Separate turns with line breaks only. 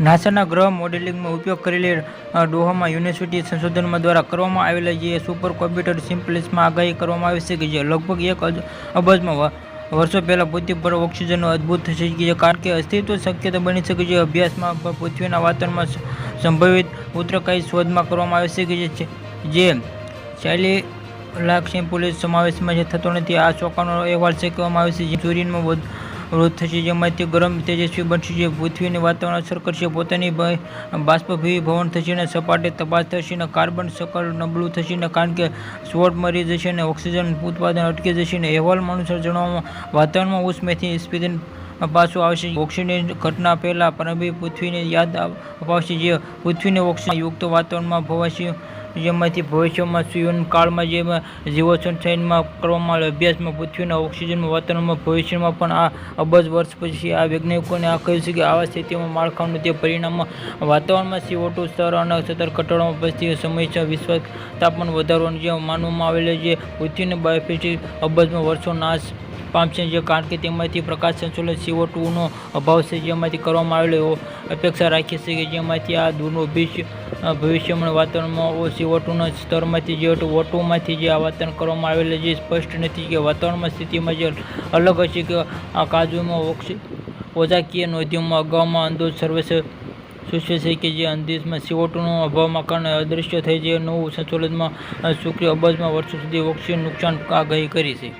નાસાના ગ્રહ મોડેલિંગમાં ઉપયોગ કરેલી ડોહામાં યુનિવર્સિટી સંશોધનમાં દ્વારા કરવામાં આવેલા જે સુપર કોમ્પ્યુટર સિમ્પલ્સમાં આગાહી કરવામાં આવી છે લગભગ એક અબજમાં વર્ષો પહેલાં પૃથ્વી પર ઓક્સિજનનો અદ્ભુત થઈ શકે છે. કારણ કે અસ્તિત્વ શક્યતા બની શકે છે. અભ્યાસમાં પૃથ્વીના વાતાવરણમાં સંભવિત ઉત્તરકાય શોધમાં કરવામાં આવે છે. કે જે છે- જે ચાલી લાખ સિમ્પોલિસ સમાવેશમાં જે થતો નથી. આ ચોકાનો અહેવાલ છે આવે છે જે સૂર્યમાં વધ- વૃદ્ધ થશે જેમાંથી ગરમ તેજસ્વી બનશે, જે પૃથ્વીને વાતાવરણ અસર કરશે. પોતાની બાષ્પભી ભવન થશે અને સપાટી તપાસ થશે અને કાર્બન સકળ નબળું થશે ને કારણ કે સ્વોટ મરી જશે અને ઓક્સિજન ઉત્પાદન અટકી જશે અને અહેવાલમાં અનુસાર જણાવવામાં, વાતાવરણમાં ઉષ્મેથી સ્પીડન પાછું આવશે. ઓક્સિજન ઘટના પહેલાં પ્રારંભિક પૃથ્વીને યાદ અપ- અપાવશે, જે પૃથ્વીને ઓક્સિજન યુક્ત વાતાવરણમાં ભવાશે. જેમાંથી ભવિષ્યમાં સુયન કાળમાં જે જીવો સંચાલનમાં કરવામાં આવેલા અભ્યાસમાં પૃથ્વીના ઓક્સિજનમાં વાતાવરણમાં ભવિષ્યમાં પણ આ અબજ વર્ષ પછી આ વૈજ્ઞાનિકોને આ કહ્યું છે કે આવા સ્થિતિમાં માળખાનું તે પરિણામમાં વાતાવરણમાં સીઓટુ સ્તર અને સતર ઘટાડવામાં પછી સમયસર વિશ્વ તાપમાન વધારવાનું જે માનવામાં આવેલું છે, પૃથ્વીને બાયોફિઝિક અબજમાં વર્ષો નાશ પામશે જે કારણ કે તેમાંથી પ્રકાશ સંશ્લેષણ સીઓ ટુનો અભાવ છે, જેમાંથી કરવામાં આવેલો અપેક્ષા રાખી છે કે જેમાંથી આ દૂરનું ભવિષ્ય ભવિષ્યમાં વાતાવરણમાં સીઓ ટુના સ્તરમાંથી જે ઓટોમાંથી જે આ વાતાવરણ કરવામાં આવેલું જે સ્પષ્ટ નથી કે વાતાવરણમાં સ્થિતિમાં જે અલગ હશે કે આ કાજુમાં ઓજાકીય નોંધોમાં અગાઉમાં અંદોજ સર્વે સૂચવે છે કે જે અંદેશમાં સીઓટુનો અભાવમાં કારણે અદૃશ્ય થઈ જે નવું સંશોધનમાં શુક્ર અબજમાં વર્ષો સુધી ઓક્સિજન નુકસાન આગાહી કરી છે.